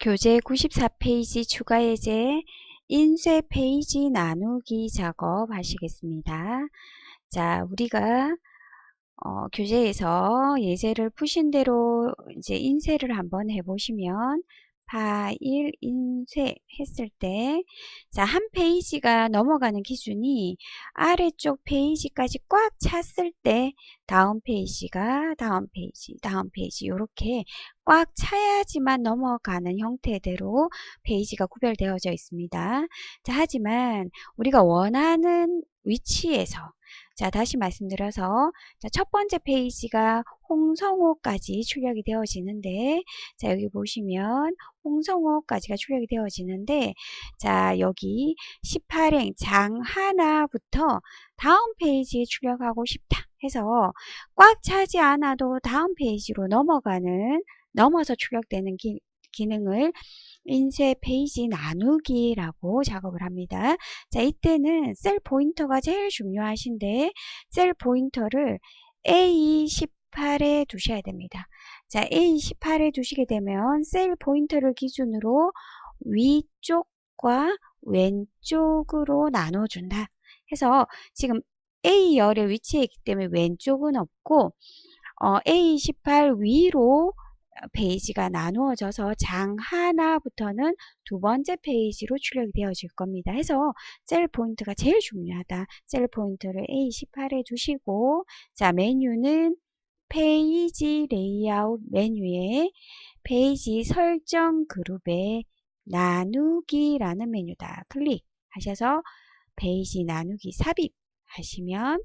교재 94페이지 추가 예제 인쇄 페이지 나누기 작업 하시겠습니다. 자, 우리가 어, 교재에서 예제를 푸신 대로 이제 인쇄를 한번 해보시면 파일 인쇄 했을 때, 자, 한 페이지가 넘어가는 기준이 아래쪽 페이지까지 꽉 찼을 때 다음 페이지가 다음 페이지, 다음 페이지 이렇게 꽉 차야지만 넘어가는 형태대로 페이지가 구별되어져 있습니다. 자, 하지만 우리가 원하는 위치에서 자, 다시 말씀드려서 자, 첫 번째 페이지가 홍성호까지 출력이 되어지는데 자, 여기 보시면 홍성호까지가 출력이 되어지는데 자, 여기 18행 장 하나부터 다음 페이지에 출력하고 싶다 해서 꽉 차지 않아도 다음 페이지로 넘어가는 넘어서 출력되는 기, 기능을 인쇄 페이지 나누기라고 작업을 합니다. 자, 이때는 셀 포인터가 제일 중요하신데 셀 포인터를 A18에 두셔야 됩니다. 자, A18에 두시게 되면 셀 포인터를 기준으로 위쪽과 왼쪽으로 나눠준다. 해서 지금 A열의 위치에 있기 때문에 왼쪽은 없고 어, A18 위로 페이지가 나누어져서 장 하나부터는 두 번째 페이지로 출력이 되어질 겁니다. 해서 셀 포인트가 제일 중요하다. 셀 포인트를 A18에 두시고 자 메뉴는 페이지 레이아웃 메뉴에 페이지 설정 그룹에 나누기라는 메뉴다. 클릭하셔서 페이지 나누기 삽입 하시면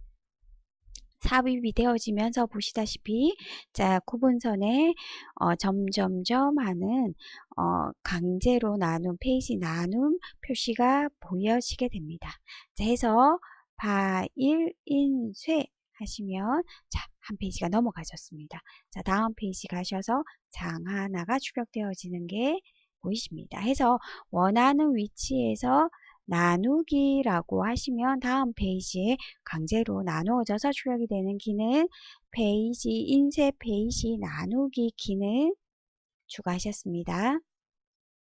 삽입이 되어지면서 보시다시피 자 구분선에 어, 점점점 하는 어, 강제로 나눈 페이지 나눔 표시가 보여지게 됩니다. 자 해서 파일 인쇄 하시면 자 한 페이지가 넘어가졌습니다. 자 다음 페이지 가셔서 장 하나가 출력되어지는 게 보이십니다. 해서 원하는 위치에서 나누기라고 하시면 다음 페이지에 강제로 나누어져서 출력이 되는 기능 페이지 인쇄 페이지 나누기 기능 추가하셨습니다.